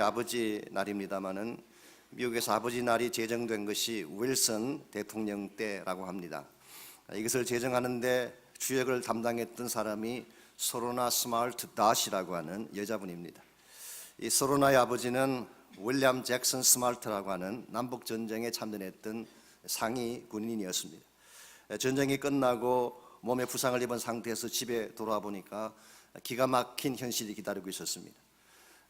아버지 날입니다마는 미국에서 아버지 날이 제정된 것이 윌슨 대통령 때라고 합니다. 이것을 제정하는데 주역을 담당했던 사람이 소로나 스마트 닷이라고 하는 여자분입니다. 이 소로나의 아버지는 윌리엄 잭슨 스마트라고 하는 남북 전쟁에 참전했던 상위 군인이었습니다. 전쟁이 끝나고 몸에 부상을 입은 상태에서 집에 돌아와 보니까 기가 막힌 현실이 기다리고 있었습니다.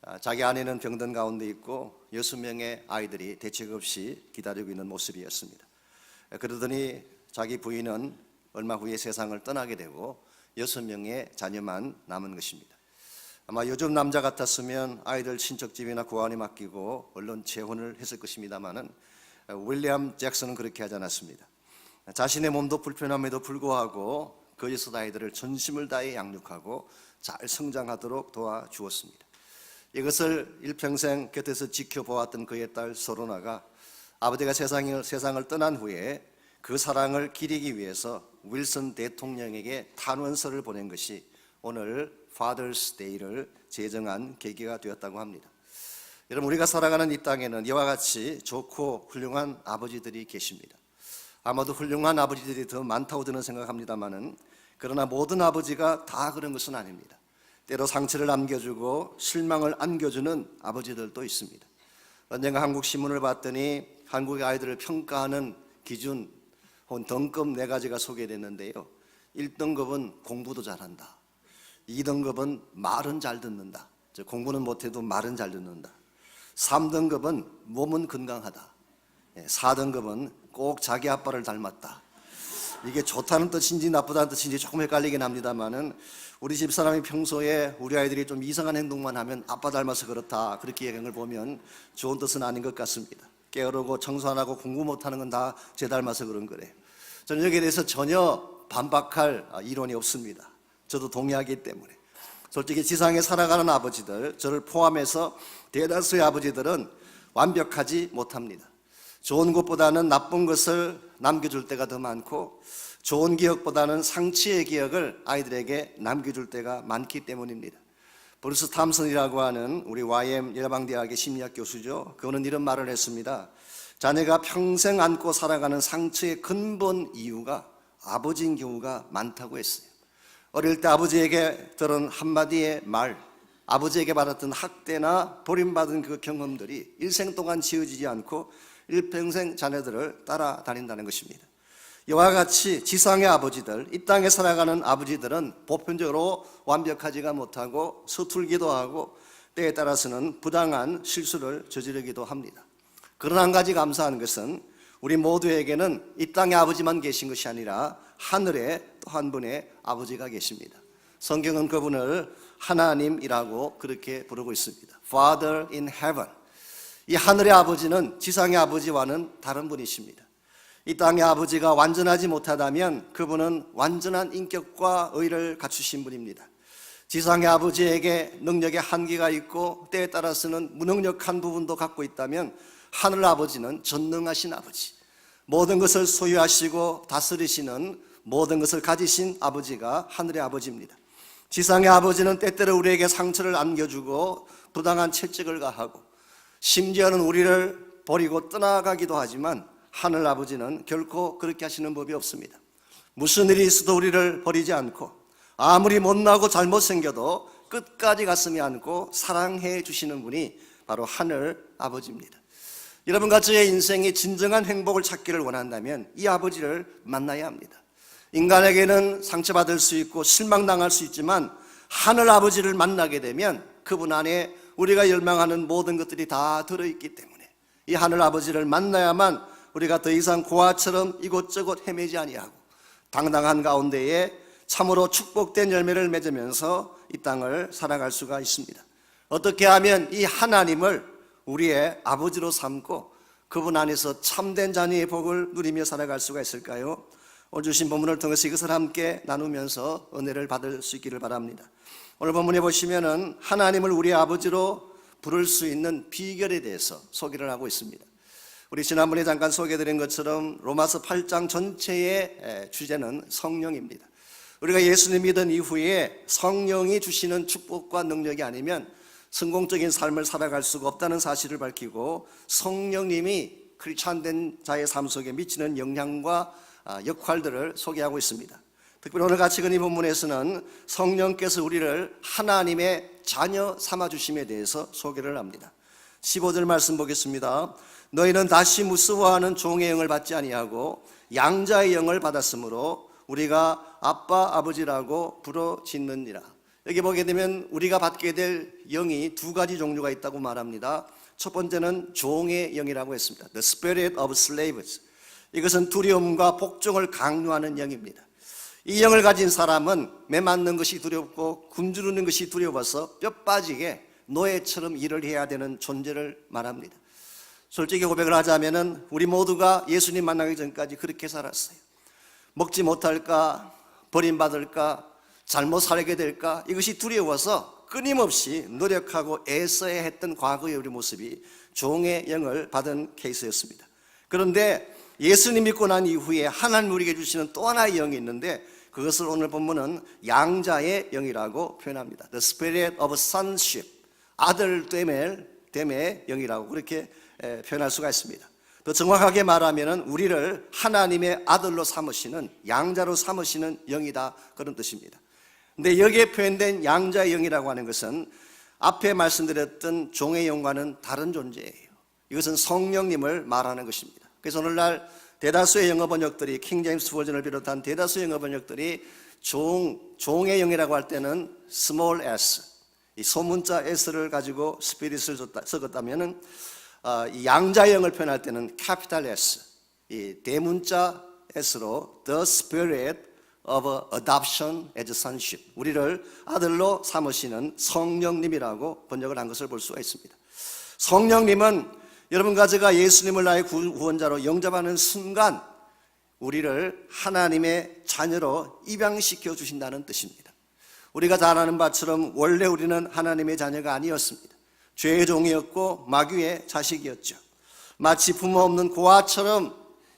아, 자기 아내는 병든 가운데 있고 여섯 명의 아이들이 대책 없이 기다리고 있는 모습이었습니다. 아, 그러더니 자기 부인은 얼마 후에 세상을 떠나게 되고 여섯 명의 자녀만 남은 것입니다. 아마 요즘 남자 같았으면 아이들 친척집이나 고아원에 맡기고 얼른 재혼을 했을 것입니다만은 아, 윌리엄 잭슨은 그렇게 하지 않았습니다. 자신의 몸도 불편함에도 불구하고 그 여섯 아이들을 전심을 다해 양육하고 잘 성장하도록 도와주었습니다. 이것을 일평생 곁에서 지켜보았던 그의 딸 소로나가 아버지가 세상을, 세상을 떠난 후에 그 사랑을 기리기 위해서 윌슨 대통령에게 탄원서를 보낸 것이 오늘 Father's Day를 제정한 계기가 되었다고 합니다. 여러분 우리가 살아가는 이 땅에는 이와 같이 좋고 훌륭한 아버지들이 계십니다. 아마도 훌륭한 아버지들이 더 많다고 저는 생각합니다만은 그러나 모든 아버지가 다 그런 것은 아닙니다. 때로 상처를 남겨주고 실망을 안겨주는 아버지들도 있습니다. 언젠가 한국 신문을 봤더니 한국의 아이들을 평가하는 기준 혹은 등급 네 가지가 소개됐는데요. 1등급은 공부도 잘한다. 2등급은 말은 잘 듣는다. 즉, 공부는 못해도 말은 잘 듣는다. 3등급은 몸은 건강하다. 4등급은 꼭 자기 아빠를 닮았다. 이게 좋다는 뜻인지 나쁘다는 뜻인지 조금 헷갈리긴 합니다만은 우리 집 사람이 평소에 우리 아이들이 좀 이상한 행동만 하면 아빠 닮아서 그렇다 그렇게 걸 보면 좋은 뜻은 아닌 것 같습니다. 게으르고 청소 안 하고 공부 못 하는 건 다 제 닮아서 그런 거래요. 저는 여기에 대해서 전혀 반박할 이론이 없습니다. 저도 동의하기 때문에 솔직히 지상에 살아가는 아버지들 저를 포함해서 대다수의 아버지들은 완벽하지 못합니다. 좋은 것보다는 나쁜 것을 남겨줄 때가 더 많고 좋은 기억보다는 상처의 기억을 아이들에게 남겨줄 때가 많기 때문입니다. 브루스 탐슨이라고 하는 우리 YM 예방대학의 심리학 교수죠. 그거는 이런 말을 했습니다. 자녀가 평생 안고 살아가는 상처의 근본 이유가 아버지인 경우가 많다고 했어요. 어릴 때 아버지에게 들은 한마디의 말, 아버지에게 받았던 학대나 버림받은 그 경험들이 일생 동안 지워지지 않고 일평생 자녀들을 따라다닌다는 것입니다. 이와 같이 지상의 아버지들, 이 땅에 살아가는 아버지들은 보편적으로 완벽하지가 못하고 서툴기도 하고 때에 따라서는 부당한 실수를 저지르기도 합니다. 그러나 한 가지 감사한 것은 우리 모두에게는 이 땅의 아버지만 계신 것이 아니라 하늘에 또 한 분의 아버지가 계십니다. 성경은 그분을 하나님이라고 그렇게 부르고 있습니다. Father in heaven. 이 하늘의 아버지는 지상의 아버지와는 다른 분이십니다. 이 땅의 아버지가 완전하지 못하다면 그분은 완전한 인격과 의를 갖추신 분입니다. 지상의 아버지에게 능력의 한계가 있고 때에 따라서는 무능력한 부분도 갖고 있다면 하늘 아버지는 전능하신 아버지, 모든 것을 소유하시고 다스리시는 모든 것을 가지신 아버지가 하늘의 아버지입니다. 지상의 아버지는 때때로 우리에게 상처를 안겨주고 부당한 채찍을 가하고 심지어는 우리를 버리고 떠나가기도 하지만 하늘 아버지는 결코 그렇게 하시는 법이 없습니다. 무슨 일이 있어도 우리를 버리지 않고 아무리 못나고 잘못생겨도 끝까지 가슴이 안고 사랑해 주시는 분이 바로 하늘 아버지입니다. 여러분과 저의 인생이 진정한 행복을 찾기를 원한다면 이 아버지를 만나야 합니다. 인간에게는 상처받을 수 있고 실망당할 수 있지만 하늘 아버지를 만나게 되면 그분 안에 우리가 열망하는 모든 것들이 다 들어있기 때문에 이 하늘 아버지를 만나야만 우리가 더 이상 고아처럼 이곳저곳 헤매지 아니하고 당당한 가운데에 참으로 축복된 열매를 맺으면서 이 땅을 살아갈 수가 있습니다. 어떻게 하면 이 하나님을 우리의 아버지로 삼고 그분 안에서 참된 자녀의 복을 누리며 살아갈 수가 있을까요? 오늘 주신 본문을 통해서 이것을 함께 나누면서 은혜를 받을 수 있기를 바랍니다. 오늘 본문에 보시면은 하나님을 우리 아버지로 부를 수 있는 비결에 대해서 소개를 하고 있습니다. 우리 지난번에 잠깐 소개드린 것처럼 로마서 8장 전체의 주제는 성령입니다. 우리가 예수님 믿은 이후에 성령이 주시는 축복과 능력이 아니면 성공적인 삶을 살아갈 수가 없다는 사실을 밝히고 성령님이 크리스찬 된 자의 삶 속에 미치는 영향과 아, 역할들을 소개하고 있습니다. 특별히 오늘 같이 그이 본문에서는 성령께서 우리를 하나님의 자녀 삼아 주심에 대해서 소개를 합니다. 15절 말씀 보겠습니다. 너희는 다시 무서워하는 종의 영을 받지 아니하고 양자의 영을 받았으므로 우리가 아빠 아버지라고 부러 짓느니라. 여기 보게 되면 우리가 받게 될 영이 두 가지 종류가 있다고 말합니다. 첫 번째는 종의 영이라고 했습니다. The spirit of slaves. 이것은 두려움과 복종을 강요하는 영입니다. 이 영을 가진 사람은 매 맞는 것이 두렵고 굶주르는 것이 두려워서 뼈 빠지게 노예처럼 일을 해야 되는 존재를 말합니다. 솔직히 고백을 하자면은 우리 모두가 예수님 만나기 전까지 그렇게 살았어요. 먹지 못할까, 버림받을까, 잘못 살게 될까, 이것이 두려워서 끊임없이 노력하고 애써야 했던 과거의 우리 모습이 종의 영을 받은 케이스였습니다. 그런데 예수님 믿고 난 이후에 하나님 우리에게 주시는 또 하나의 영이 있는데 그것을 오늘 본문은 양자의 영이라고 표현합니다. The spirit of sonship. 아들 됨의, 됨의 영이라고 그렇게 에, 표현할 수가 있습니다. 더 정확하게 말하면 우리를 하나님의 아들로 삼으시는 양자로 삼으시는 영이다 그런 뜻입니다. 근데 여기에 표현된 양자의 영이라고 하는 것은 앞에 말씀드렸던 종의 영과는 다른 존재예요. 이것은 성령님을 말하는 것입니다. 그래서 오늘날 대다수의 영어 번역들이 킹 제임스 버전을 비롯한 대다수의 영어 번역들이 종 종의 영이라고 할 때는 small s 이 소문자 s를 가지고 스피릿을 썼다면은 어, 이 양자영을 표현할 때는 capital S 이 대문자 s로 the spirit of adoption as sonship 우리를 아들로 삼으시는 성령님이라고 번역을 한 것을 볼 수가 있습니다. 성령님은 여러분과 제가 예수님을 나의 구원자로 영접하는 순간 우리를 하나님의 자녀로 입양시켜 주신다는 뜻입니다. 우리가 잘 아는 바처럼 원래 우리는 하나님의 자녀가 아니었습니다. 죄의 종이었고 마귀의 자식이었죠. 마치 부모 없는 고아처럼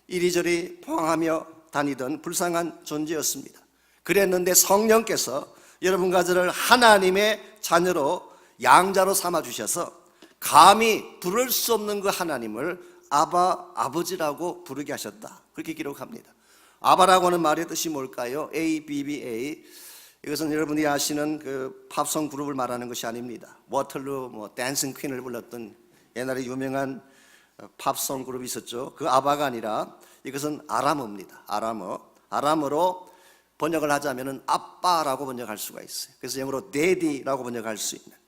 이리저리 포항하며 다니던 불쌍한 존재였습니다. 그랬는데 성령께서 여러분과 저를 하나님의 자녀로 양자로 삼아 주셔서 감히 부를 수 없는 그 하나님을 아바 아버지라고 부르게 하셨다. 그렇게 기록합니다. 아바라고 하는 말의 뜻이 뭘까요? A B B A 이것은 여러분이 아시는 그 팝송 그룹을 말하는 것이 아닙니다. 워털루 뭐 댄싱 퀸을 불렀던 옛날에 유명한 팝송 그룹이 있었죠. 그 아바가 아니라 이것은 아람어입니다. 아람어. 아람어로 번역을 하자면은 아빠라고 번역할 수가 있어요. 그래서 영어로 daddy라고 번역할 수 있는.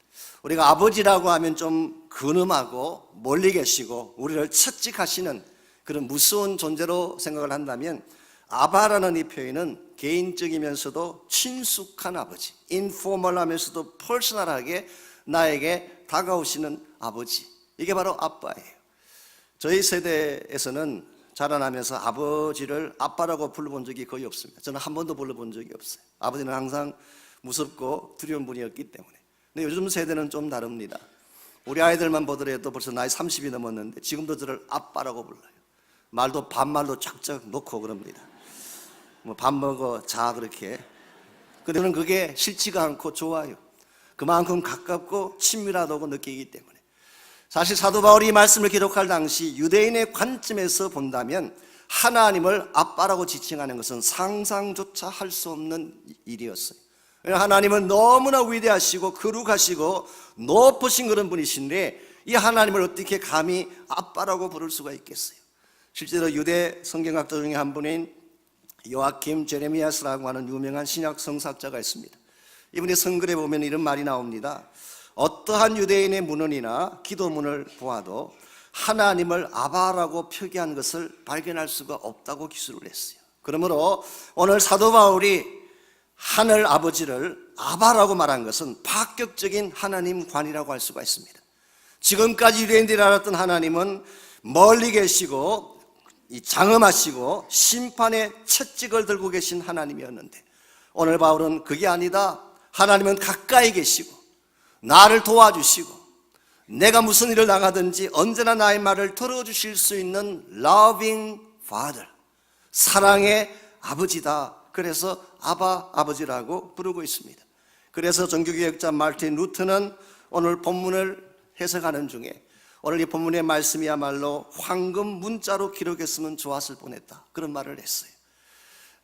우리가 아버지라고 하면 좀 근엄하고 멀리 계시고 우리를 채찍하시는 그런 무서운 존재로 생각을 한다면 아바라는 이 표현은 개인적이면서도 친숙한 아버지, 인포멀하면서도 퍼스널하게 나에게 다가오시는 아버지. 이게 바로 아빠예요. 저희 세대에서는 자라나면서 아버지를 아빠라고 불러본 적이 거의 없습니다. 저는 한 번도 불러본 적이 없어요. 아버지는 항상 무섭고 두려운 분이었기 때문에. 근데 요즘 세대는 좀 다릅니다. 우리 아이들만 보더라도 벌써 나이 30이 넘었는데 지금도 저를 아빠라고 불러요. 말도 반말로 쫙쫙 놓고 그럽니다. 뭐 밥 먹어 자 그렇게. 그들은 그게 싫지가 않고 좋아요. 그만큼 가깝고 친밀하다고 느끼기 때문에. 사실 사도 바울이 이 말씀을 기록할 당시 유대인의 관점에서 본다면 하나님을 아빠라고 지칭하는 것은 상상조차 할 수 없는 일이었어요. 하나님은 너무나 위대하시고 거룩하시고 높으신 그런 분이신데 이 하나님을 어떻게 감히 아빠라고 부를 수가 있겠어요? 실제로 유대 성경학자 중에 한 분인 요아킴 제레미아스라고 하는 유명한 신약 성사학자가 있습니다. 이분의 성글에 보면 이런 말이 나옵니다. 어떠한 유대인의 문헌이나 기도문을 보아도 하나님을 아바라고 표기한 것을 발견할 수가 없다고 기술을 했어요. 그러므로 오늘 사도 바울이 하늘 아버지를 아바라고 말한 것은 파격적인 하나님 관이라고 할 수가 있습니다. 지금까지 유대인들이 알았던 하나님은 멀리 계시고 장엄하시고 심판의 채찍을 들고 계신 하나님이었는데 오늘 바울은 그게 아니다. 하나님은 가까이 계시고 나를 도와주시고 내가 무슨 일을 당하든지 언제나 나의 말을 들어주실 수 있는 loving father 사랑의 아버지다 그래서 아바 아버지라고 부르고 있습니다. 그래서 정규교역자 말틴 루트는 오늘 본문을 해석하는 중에 오늘 이 본문의 말씀이야말로 황금 문자로 기록했으면 좋았을 뻔했다. 그런 말을 했어요.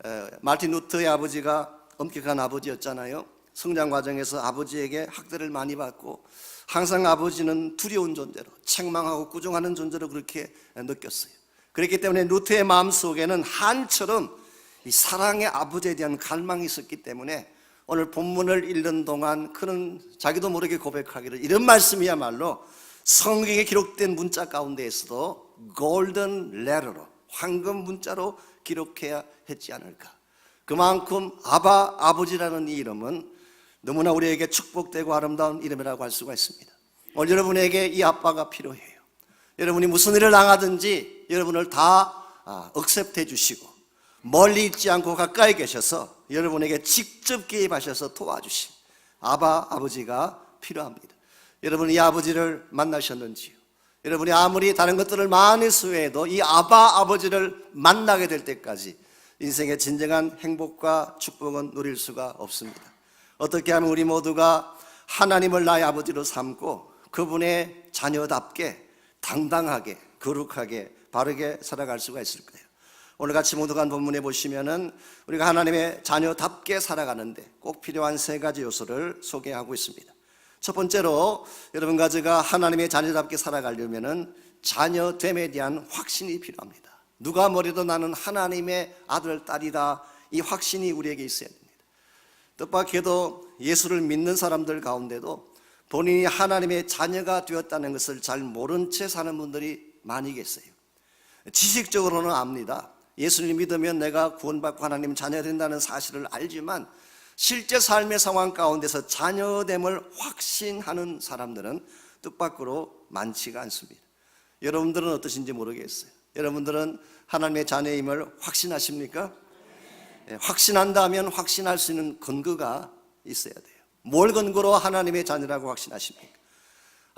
에, 마틴 루트의 아버지가 엄격한 아버지였잖아요. 성장 과정에서 아버지에게 학대를 많이 받고 항상 아버지는 두려운 존재로 책망하고 꾸중하는 존재로 그렇게 느꼈어요. 그렇기 때문에 루트의 마음 속에는 한처럼 이 사랑의 아버지에 대한 갈망이 있었기 때문에 오늘 본문을 읽는 동안 그는 자기도 모르게 고백하기를 이런 말씀이야말로 성경에 기록된 문자 가운데에서도 골든 레터로 황금 문자로 기록해야 했지 않을까. 그만큼 아바 아버지라는 이 이름은 너무나 우리에게 축복되고 아름다운 이름이라고 할 수가 있습니다. 오늘 여러분에게 이 아빠가 필요해요. 여러분이 무슨 일을 당하든지 여러분을 다 아, 억셉트해 주시고 멀리 있지 않고 가까이 계셔서 여러분에게 직접 개입하셔서 도와주신 아바 아버지가 필요합니다. 여러분 이 아버지를 만나셨는지요? 여러분이 아무리 다른 것들을 많이 수해도 이 아바 아버지를 만나게 될 때까지 인생의 진정한 행복과 축복은 누릴 수가 없습니다. 어떻게 하면 우리 모두가 하나님을 나의 아버지로 삼고 그분의 자녀답게 당당하게 거룩하게 바르게 살아갈 수가 있을 거예요. 오늘 같이 모두간 본문에 보시면은 우리가 하나님의 자녀답게 살아가는데 꼭 필요한 세 가지 요소를 소개하고 있습니다. 첫 번째로 여러분 가지가 하나님의 자녀답게 살아가려면은 자녀됨에 대한 확신이 필요합니다. 누가 뭐래도 나는 하나님의 아들 딸이다 이 확신이 우리에게 있어야 됩니다. 뜻밖에도 예수를 믿는 사람들 가운데도 본인이 하나님의 자녀가 되었다는 것을 잘 모른 채 사는 분들이 많이 계세요. 지식적으로는 압니다. 예수님 믿으면 내가 구원받고 하나님 자녀 된다는 사실을 알지만 실제 삶의 상황 가운데서 자녀됨을 확신하는 사람들은 뜻밖으로 많지가 않습니다. 여러분들은 어떠신지 모르겠어요. 여러분들은 하나님의 자녀임을 확신하십니까? 예, 확신한다면 확신할 수 있는 근거가 있어야 돼요. 뭘 근거로 하나님의 자녀라고 확신하십니까?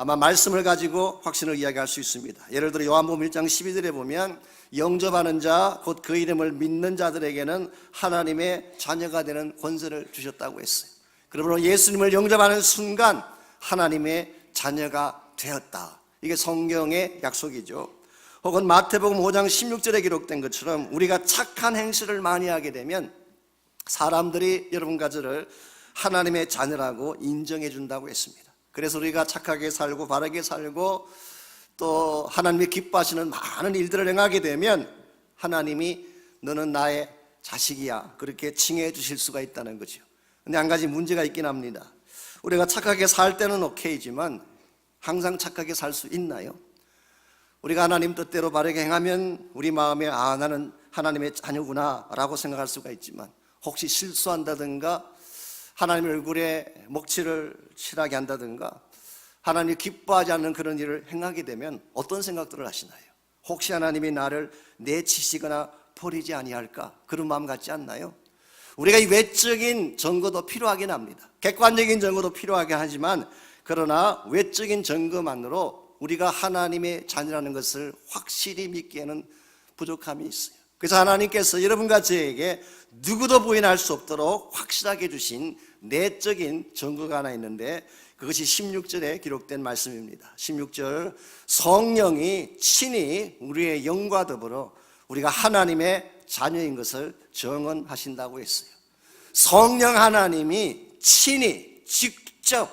아마 말씀을 가지고 확신을 이야기할 수 있습니다. 예를 들어 요한복음 1장 12절에 보면 영접하는 자 곧 그 이름을 믿는 자들에게는 하나님의 자녀가 되는 권세를 주셨다고 했어요. 그러므로 예수님을 영접하는 순간 하나님의 자녀가 되었다. 이게 성경의 약속이죠. 혹은 마태복음 5장 16절에 기록된 것처럼 우리가 착한 행실을 많이 하게 되면 사람들이 여러분 가지를 하나님의 자녀라고 인정해 준다고 했습니다. 그래서 우리가 착하게 살고 바르게 살고 또 하나님이 기뻐하시는 많은 일들을 행하게 되면 하나님이 너는 나의 자식이야 그렇게 칭해 주실 수가 있다는 거죠. 근데 한 가지 문제가 있긴 합니다. 우리가 착하게 살 때는 오케이지만 항상 착하게 살 수 있나요? 우리가 하나님 뜻대로 바르게 행하면 우리 마음에 아 나는 하나님의 자녀구나라고 생각할 수가 있지만 혹시 실수한다든가 하나님 얼굴에 먹칠을 칠하게 한다든가 하나님이 기뻐하지 않는 그런 일을 행하게 되면 어떤 생각들을 하시나요? 혹시 하나님이 나를 내치시거나 버리지 아니할까 그런 마음 같지 않나요? 우리가 이 외적인 증거도 필요하긴 합니다. 객관적인 증거도 필요하긴 하지만 그러나 외적인 증거만으로 우리가 하나님의 자녀라는 것을 확실히 믿기에는 부족함이 있어요. 그래서 하나님께서 여러분과 저에게 누구도 부인할 수 없도록 확실하게 주신 내적인 증거가 하나 있는데 그것이 16절에 기록된 말씀입니다. 16절 성령이 친히 우리의 영과 더불어 우리가 하나님의 자녀인 것을 정언하신다고 했어요. 성령 하나님이 친히 직접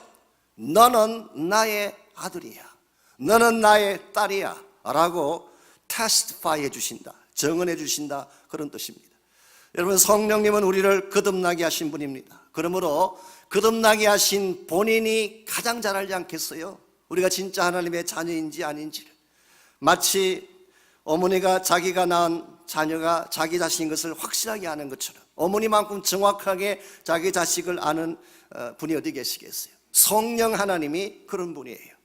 너는 나의 아들이야. 너는 나의 딸이야. 라고 테스티파이 해 주신다. 정언해 주신다. 그런 뜻입니다. 여러분 성령님은 우리를 거듭나게 하신 분입니다. 그러므로 거듭나게 하신 본인이 가장 잘 알지 않겠어요? 우리가 진짜 하나님의 자녀인지 아닌지를. 마치 어머니가 자기가 낳은 자녀가 자기 자신인 것을 확실하게 아는 것처럼 어머니만큼 정확하게 자기 자식을 아는 어, 분이 어디 계시겠어요? 성령 하나님이 그런 분이에요.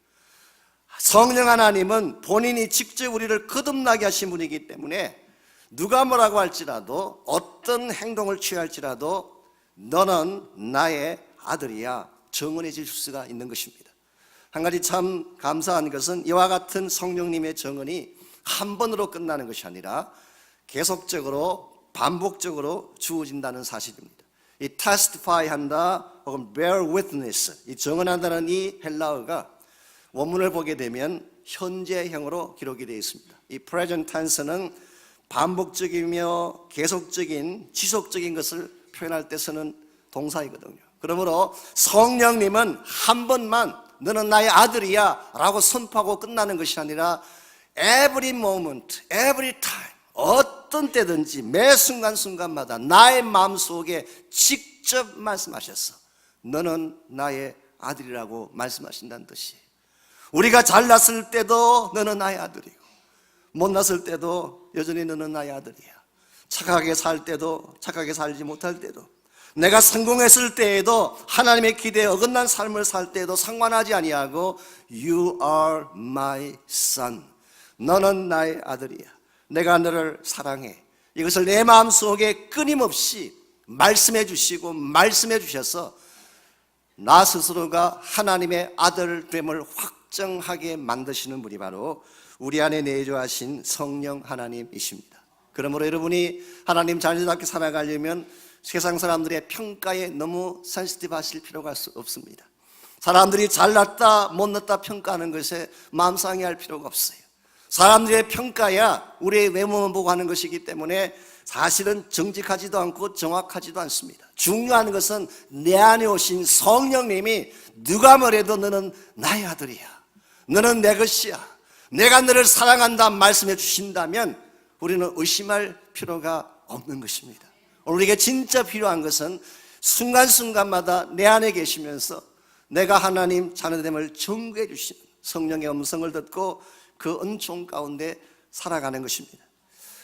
성령 하나님은 본인이 직접 우리를 거듭나게 하신 분이기 때문에 누가 뭐라고 할지라도 어떤 행동을 취할지라도 너는 나의 아들이야 정언해 줄 수가 있는 것입니다. 한 가지 참 감사한 것은 이와 같은 성령님의 정언이 한 번으로 끝나는 것이 아니라 계속적으로 반복적으로 주어진다는 사실입니다. 이 testify 한다 혹은 bear witness 이 증언한다는 이 헬라어가 원문을 보게 되면 현재형으로 기록이 되어 있습니다. 이 present tense는 반복적이며 계속적인 지속적인 것을 표현할 때 쓰는 동사이거든요. 그러므로 성령님은 한 번만 너는 나의 아들이야 라고 선포하고 끝나는 것이 아니라 every moment, every time 어떤 때든지 매 순간순간마다 나의 마음속에 직접 말씀하셨어. 너는 나의 아들이라고 말씀하신다는 뜻이에요. 우리가 잘났을 때도 너는 나의 아들이고 못났을 때도 여전히 너는 나의 아들이야. 착하게 살 때도 착하게 살지 못할 때도 내가 성공했을 때에도 하나님의 기대에 어긋난 삶을 살 때에도 상관하지 아니하고 You are my son. 너는 나의 아들이야. 내가 너를 사랑해. 이것을 내 마음 속에 끊임없이 말씀해 주시고 말씀해 주셔서 나 스스로가 하나님의 아들 됨을 확정하게 만드시는 분이 바로 우리 안에 내주하신 성령 하나님이십니다. 그러므로 여러분이 하나님 자녀답게 살아가려면 세상 사람들의 평가에 너무 센시티브 하실 필요가 없습니다. 사람들이 잘났다 못났다 평가하는 것에 마음 상해할 필요가 없어요. 사람들의 평가야 우리의 외모만 보고 하는 것이기 때문에 사실은 정직하지도 않고 정확하지도 않습니다. 중요한 것은 내 안에 오신 성령님이 누가 뭐래도 너는 나의 아들이야. 너는 내 것이야. 내가 너를 사랑한다 말씀해 주신다면 우리는 의심할 필요가 없는 것입니다. 우리에게 진짜 필요한 것은 순간순간마다 내 안에 계시면서 내가 하나님 자녀됨을 증거해 주시는 성령의 음성을 듣고 그 은총 가운데 살아가는 것입니다.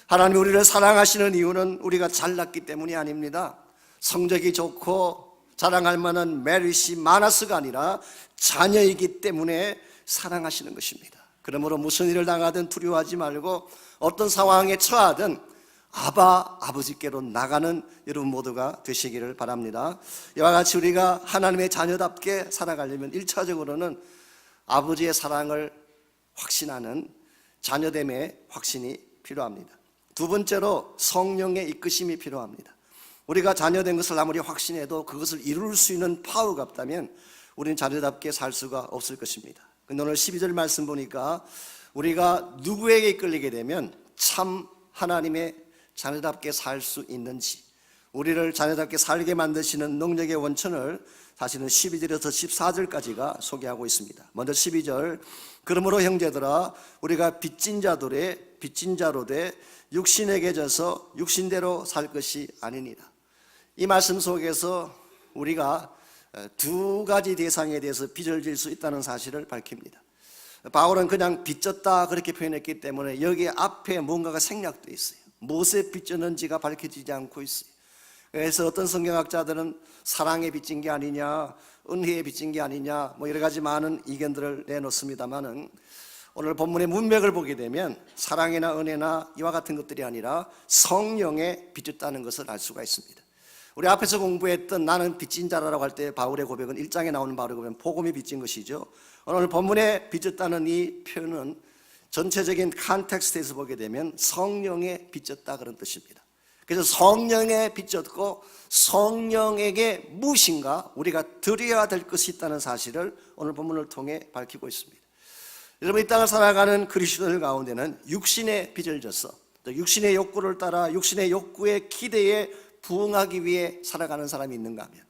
하나님 우리를 사랑하시는 이유는 우리가 잘났기 때문이 아닙니다. 성적이 좋고 자랑할 만한 메릿이 많아서가 아니라 자녀이기 때문에 사랑하시는 것입니다. 그러므로 무슨 일을 당하든 두려워하지 말고 어떤 상황에 처하든 아바 아버지께로 나가는 여러분 모두가 되시기를 바랍니다. 이와 같이 우리가 하나님의 자녀답게 살아가려면 1차적으로는 아버지의 사랑을 확신하는 자녀됨의 확신이 필요합니다. 두 번째로 성령의 이끄심이 필요합니다. 우리가 자녀된 것을 아무리 확신해도 그것을 이룰 수 있는 파워가 없다면 우리는 자녀답게 살 수가 없을 것입니다. 근데 오늘 12절 말씀 보니까 우리가 누구에게 이끌리게 되면 참 하나님의 자녀답게 살 수 있는지 우리를 자녀답게 살게 만드시는 능력의 원천을 사실은 12절에서 14절까지가 소개하고 있습니다. 먼저 12절 그러므로 형제들아 우리가 빚진 자들의 빚진 자로 돼 육신에게 져서 육신대로 살 것이 아니니라. 이 말씀 속에서 우리가 두 가지 대상에 대해서 빚을 질 수 있다는 사실을 밝힙니다. 바울은 그냥 빚졌다 그렇게 표현했기 때문에 여기 앞에 뭔가가 생략되어 있어요. 무엇에 빚졌는지가 밝혀지지 않고 있어요. 그래서 어떤 성경학자들은 사랑에 빚진 게 아니냐, 은혜에 빚진 게 아니냐, 뭐 여러 가지 많은 의견들을 내놓습니다만은 오늘 본문의 문맥을 보게 되면 사랑이나 은혜나 이와 같은 것들이 아니라 성령에 빚졌다는 것을 알 수가 있습니다. 우리 앞에서 공부했던 나는 빚진 자라고 할 때 바울의 고백은 1장에 나오는 바울의 고백은 복음이 빚진 것이죠. 오늘 본문에 빚졌다는 이 표현은 전체적인 컨텍스트에서 보게 되면 성령에 빚졌다 그런 뜻입니다. 그래서 성령에 빚졌고 성령에게 무엇인가 우리가 드려야 될 것이 있다는 사실을 오늘 본문을 통해 밝히고 있습니다. 여러분 이 땅을 살아가는 그리스도들 가운데는 육신의 빚을 졌어. 또 육신의 욕구를 따라 육신의 욕구의 기대에 부응하기 위해 살아가는 사람이 있는가 하면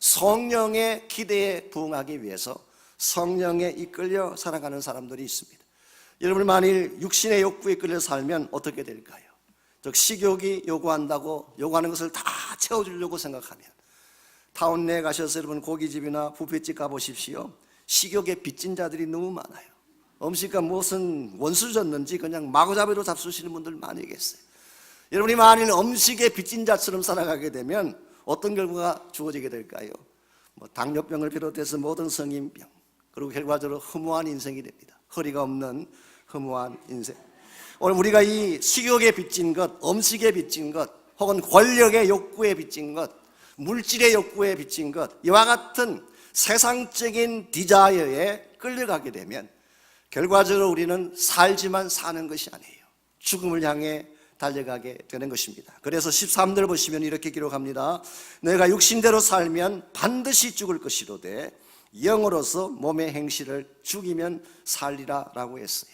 성령의 기대에 부응하기 위해서 성령에 이끌려 살아가는 사람들이 있습니다. 여러분 만일 육신의 욕구에 끌려 살면 어떻게 될까요? 즉 식욕이 요구한다고 요구하는 것을 다 채워주려고 생각하면 타운 내에 가셔서 여러분 고깃집이나 부페집 가보십시오. 식욕에 빚진 자들이 너무 많아요. 음식과 무슨 원수 졌는지 그냥 마구잡이로 잡수시는 분들 많이 계세요. 여러분이 만일 음식에 빚진 자처럼 살아가게 되면 어떤 결과가 주어지게 될까요? 뭐 당뇨병을 비롯해서 모든 성인병 그리고 결과적으로 허무한 인생이 됩니다. 허리가 없는 허무한 인생. 오늘 우리가 이 식욕에 빚진 것, 음식에 빚진 것, 혹은 권력의 욕구에 빚진 것, 물질의 욕구에 빚진 것, 이와 같은 세상적인 디자이어에 끌려가게 되면 결과적으로 우리는 살지만 사는 것이 아니에요. 죽음을 향해 달려가게 되는 것입니다. 그래서 13절 보시면 이렇게 기록합니다. 내가 육신대로 살면 반드시 죽을 것이로되 영으로서 몸의 행실을 죽이면 살리라라고 했어요.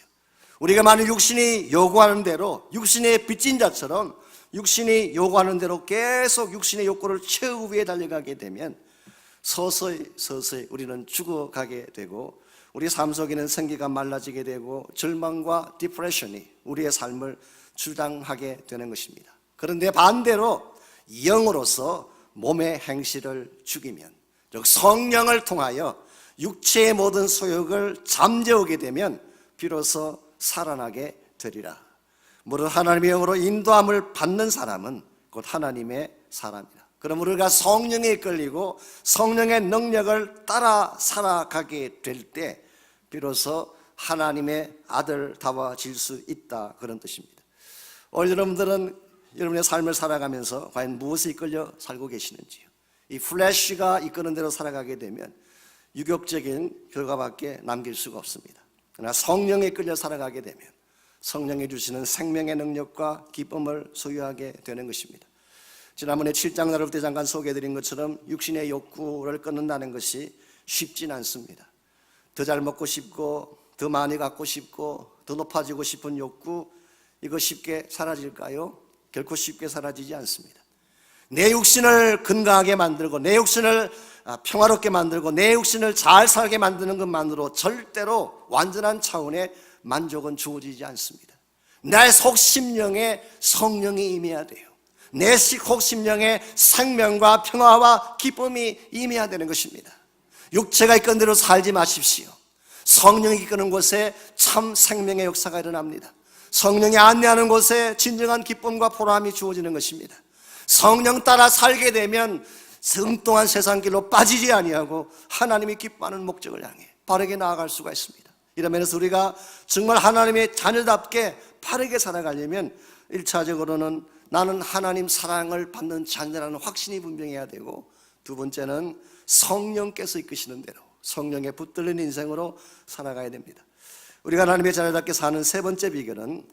우리가 만일 육신이 요구하는 대로 육신의 빚진 자처럼 육신이 요구하는 대로 계속 육신의 욕구를 채우기 위해 달려가게 되면 서서히 서서히 우리는 죽어가게 되고 우리 삶 속에는 생기가 말라지게 되고 절망과 디프레션이 우리의 삶을 주장하게 되는 것입니다. 그런데 반대로 영으로서 몸의 행실을 죽이면 즉 성령을 통하여 육체의 모든 소욕을 잠재우게 되면 비로소 살아나게 되리라. 무릇 하나님의 영으로 인도함을 받는 사람은 곧 하나님의 사람이라. 그럼 우리가 성령에 이끌리고 성령의 능력을 따라 살아가게 될 때 비로소 하나님의 아들다워질 수 있다 그런 뜻입니다. 오늘 여러분들은 여러분의 삶을 살아가면서 과연 무엇에 이끌려 살고 계시는지요? 이 플래시가 이끄는 대로 살아가게 되면 유격적인 결과밖에 남길 수가 없습니다. 그러나 성령에 이끌려 살아가게 되면 성령이 주시는 생명의 능력과 기쁨을 소유하게 되는 것입니다. 지난번에 7장 나를 때 잠깐 소개해드린 것처럼 육신의 욕구를 끊는다는 것이 쉽진 않습니다. 더 잘 먹고 싶고 더 많이 갖고 싶고 더 높아지고 싶은 욕구 이거 쉽게 사라질까요? 결코 쉽게 사라지지 않습니다. 내 육신을 건강하게 만들고 내 육신을 아, 평화롭게 만들고 내 육신을 잘 살게 만드는 것만으로 절대로 완전한 차원의 만족은 주어지지 않습니다. 내 속심령에 성령이 임해야 돼요. 내 속심령에 생명과 평화와 기쁨이 임해야 되는 것입니다. 육체가 이끄는 대로 살지 마십시오. 성령이 이끄는 곳에 참 생명의 역사가 일어납니다. 성령이 안내하는 곳에 진정한 기쁨과 보람이 주어지는 것입니다. 성령 따라 살게 되면 성동한 세상 길로 빠지지 아니하고 하나님이 기뻐하는 목적을 향해 바르게 나아갈 수가 있습니다. 이런 면에서 우리가 정말 하나님의 자녀답게 바르게 살아가려면 1차적으로는 나는 하나님 사랑을 받는 자녀라는 확신이 분명해야 되고 두 번째는 성령께서 이끄시는 대로 성령에 붙들린 인생으로 살아가야 됩니다. 우리가 하나님의 자녀답게 사는 세 번째 비결은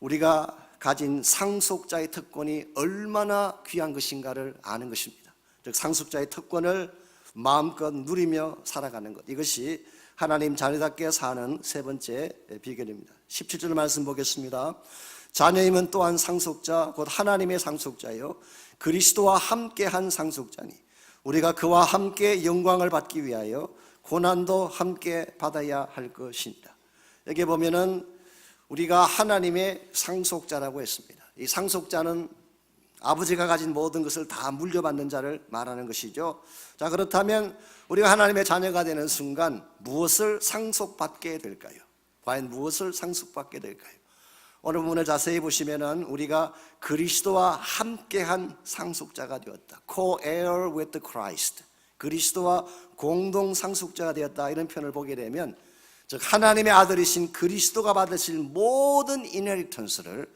우리가 가진 상속자의 특권이 얼마나 귀한 것인가를 아는 것입니다. 즉 상속자의 특권을 마음껏 누리며 살아가는 것. 이것이 하나님 자녀답게 사는 세 번째 비결입니다. 17절 말씀 보겠습니다. 자녀임은 또한 상속자 곧 하나님의 상속자요 그리스도와 함께 한 상속자니 우리가 그와 함께 영광을 받기 위하여 고난도 함께 받아야 할 것입니다. 여기 보면은 우리가 하나님의 상속자라고 했습니다. 이 상속자는 아버지가 가진 모든 것을 다 물려받는 자를 말하는 것이죠. 자, 그렇다면 우리가 하나님의 자녀가 되는 순간 무엇을 상속받게 될까요? 과연 무엇을 상속받게 될까요? 오늘 부분을 자세히 보시면은 우리가 그리스도와 함께한 상속자가 되었다. Co-heir with Christ. 그리스도와 공동 상속자가 되었다. 이런 표현을 보게 되면 즉 하나님의 아들이신 그리스도가 받으실 모든 이너리턴스를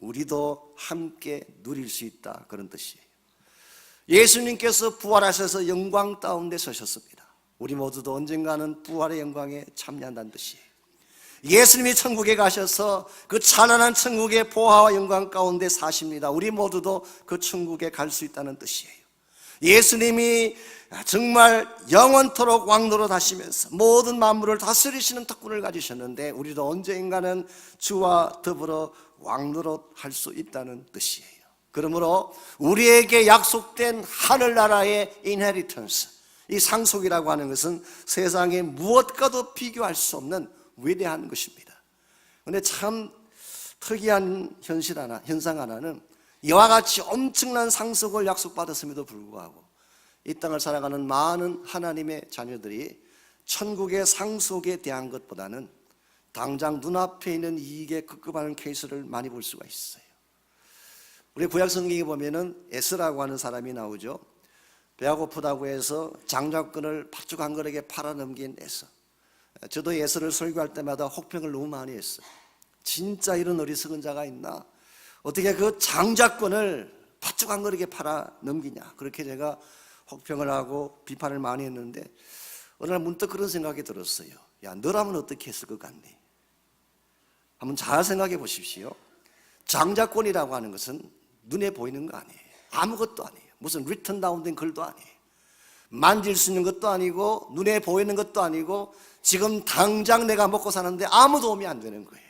우리도 함께 누릴 수 있다 그런 뜻이에요. 예수님께서 부활하셔서 영광 가운데 서셨습니다. 우리 모두도 언젠가는 부활의 영광에 참여한다는 뜻이에요. 예수님이 천국에 가셔서 그 찬란한 천국의 보화와 영광 가운데 사십니다. 우리 모두도 그 천국에 갈 수 있다는 뜻이에요. 예수님이 정말 영원토록 왕노로 다시면서 모든 만물을 다스리시는 특권을 가지셨는데 우리도 언젠가는 주와 더불어 왕노로 할 수 있다는 뜻이에요. 그러므로 우리에게 약속된 하늘나라의 인헤리턴스, 이 상속이라고 하는 것은 세상에 무엇과도 비교할 수 없는 위대한 것입니다. 근데 참 특이한 현실 하나, 현상 하나는 이와 같이 엄청난 상속을 약속받았음에도 불구하고 이 땅을 살아가는 많은 하나님의 자녀들이 천국의 상속에 대한 것보다는 당장 눈앞에 있는 이익에 급급하는 케이스를 많이 볼 수가 있어요. 우리 구약 성경에 보면은 에스라고 하는 사람이 나오죠. 배가 고프다고 해서 장작근을 팥죽 한 그릇에 팔아 넘긴 에서. 저도 예서를 설교할 때마다 혹평을 너무 많이 했어요. 진짜 이런 어리석은 자가 있나? 어떻게 그한 그릇에 팔아 넘기냐? 그렇게 제가 혹평을 하고 비판을 많이 했는데 어느 날 문득 그런 생각이 들었어요. 야, 너라면 어떻게 했을 것 같니? 한번 잘 생각해 보십시오. 장자권이라고 하는 것은 눈에 보이는 거 아니에요. 아무것도 아니에요. 무슨 리턴 다운된 글도 아니에요. 만질 수 있는 것도 아니고 눈에 보이는 것도 아니고 지금 당장 내가 먹고 사는데 아무 도움이 안 되는 거예요.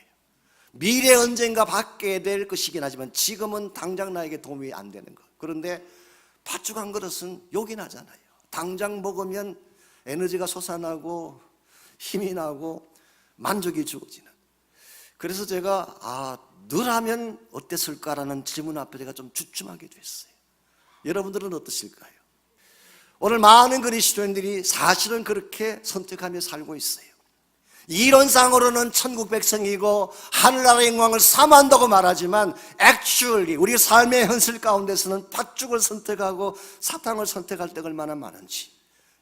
미래 언젠가 받게 될 것이긴 하지만 지금은 당장 나에게 도움이 안 되는 것. 그런데 팥죽 한 그릇은 욕이 나잖아요. 당장 먹으면 에너지가 솟아나고 힘이 나고 만족이 주어지는. 그래서 제가 아, 늘 하면 어땠을까라는 질문 앞에 제가 좀 주춤하게 됐어요. 여러분들은 어떠실까요? 오늘 많은 그리스도인들이 사실은 그렇게 선택하며 살고 있어요. 이론상으로는 천국 백성이고 하늘나라의 영광을 삼한다고 말하지만 액츄얼리 우리 삶의 현실 가운데서는 팥죽을 선택하고 사탕을 선택할 때가 얼마나 많은지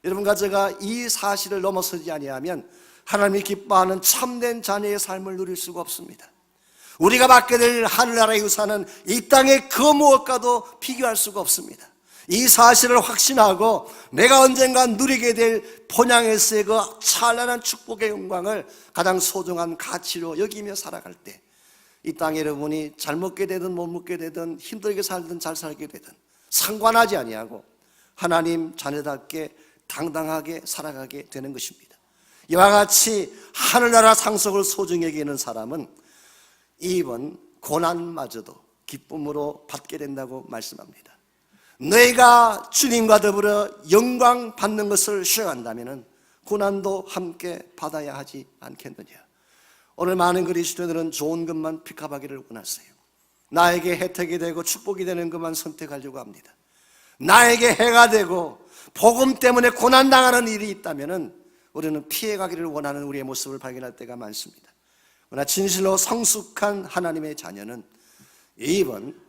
여러분과 제가 이 사실을 넘어서지 아니하면 하나님이 기뻐하는 참된 자녀의 삶을 누릴 수가 없습니다. 우리가 받게 될 하늘나라의 유산은 이 땅의 그 무엇과도 비교할 수가 없습니다. 이 사실을 확신하고 내가 언젠가 누리게 될 본향에서의 그 찬란한 축복의 영광을 가장 소중한 가치로 여기며 살아갈 때 이 땅에 여러분이 잘 먹게 되든 못 먹게 되든 힘들게 살든 잘 살게 되든 상관하지 아니하고 하나님 자녀답게 당당하게 살아가게 되는 것입니다. 이와 같이 하늘나라 상속을 소중히 여기는 사람은 이번 고난마저도 기쁨으로 받게 된다고 말씀합니다. 너희가 주님과 더불어 영광 받는 것을 수행한다면 고난도 함께 받아야 하지 않겠느냐. 오늘 많은 그리스도인들은 좋은 것만 픽업하기를 원하세요. 나에게 혜택이 되고 축복이 되는 것만 선택하려고 합니다. 나에게 해가 되고 복음 때문에 고난당하는 일이 있다면 우리는 피해가기를 원하는 우리의 모습을 발견할 때가 많습니다. 그러나 진실로 성숙한 하나님의 자녀는 이번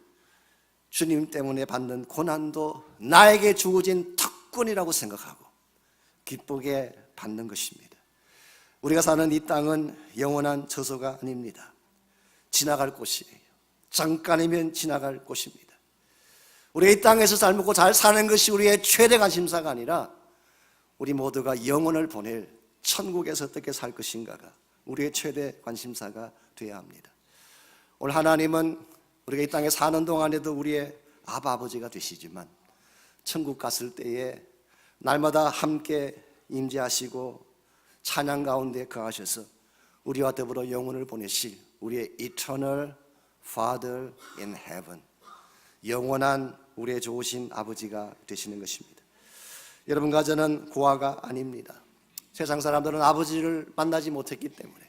주님 때문에 받는 고난도 나에게 주어진 특권이라고 생각하고 기쁘게 받는 것입니다. 우리가 사는 이 땅은 영원한 저소가 아닙니다. 지나갈 곳이에요. 잠깐이면 지나갈 곳입니다. 우리 이 땅에서 잘 먹고 잘 사는 것이 우리의 최대 관심사가 아니라 우리 모두가 영혼을 보낼 천국에서 어떻게 살 것인가가 우리의 최대 관심사가 되어야 합니다. 오늘 하나님은 우리가 이 땅에 사는 동안에도 우리의 아바 아버지가 되시지만 천국 갔을 때에 날마다 함께 임재하시고 찬양 가운데 거하셔서 우리와 더불어 영혼을 보내실 우리의 eternal Father in heaven 영원한 우리의 좋으신 아버지가 되시는 것입니다. 여러분과 저는 고아가 아닙니다. 세상 사람들은 아버지를 만나지 못했기 때문에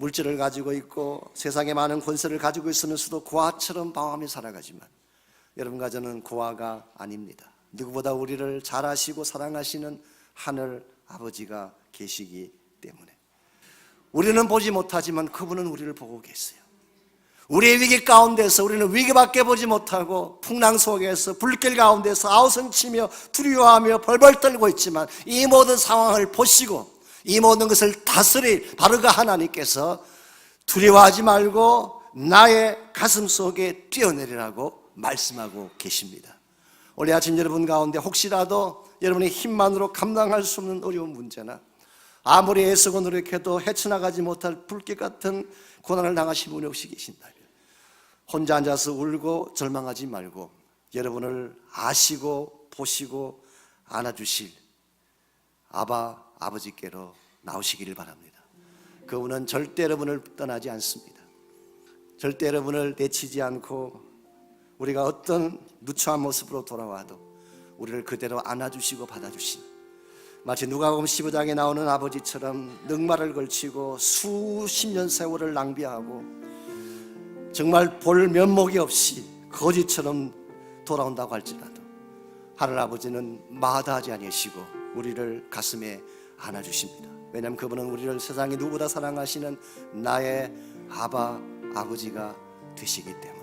물질을 가지고 있고 세상에 많은 권세를 가지고 있으면서도 고아처럼 방황하며 살아가지만 여러분과 저는 고아가 아닙니다. 누구보다 우리를 잘 아시고 사랑하시는 하늘 아버지가 계시기 때문에 우리는 보지 못하지만 그분은 우리를 보고 계세요. 우리의 위기 가운데서 우리는 위기밖에 보지 못하고 풍랑 속에서 불길 가운데서 아우성치며 두려워하며 벌벌 떨고 있지만 이 모든 상황을 보시고 이 모든 것을 다스릴 그 하나님께서 두려워하지 말고 나의 가슴 속에 뛰어내리라고 말씀하고 계십니다. 오늘 아침 여러분 가운데 혹시라도 여러분의 힘만으로 감당할 수 없는 어려운 문제나 아무리 애쓰고 노력해도 헤쳐나가지 못할 불길 같은 고난을 당하신 분이 혹시 계신다면 혼자 앉아서 울고 절망하지 말고 여러분을 아시고 보시고 안아주실 아바 아버지께로 나오시기를 바랍니다. 그분은 절대 여러분을 떠나지 않습니다. 절대 여러분을 내치지 않고 우리가 어떤 누추한 모습으로 돌아와도 우리를 그대로 안아주시고 받아주신 마치 누가복음 15장에 나오는 아버지처럼 늑말을 걸치고 수십 년 세월을 낭비하고 정말 볼 면목이 없이 거지처럼 돌아온다고 할지라도 하늘 아버지는 마다하지 아니시고 우리를 가슴에 안아주십니다. 왜냐하면 그분은 우리를 세상에 누구보다 사랑하시는 나의 아바 아버지가 되시기 때문에.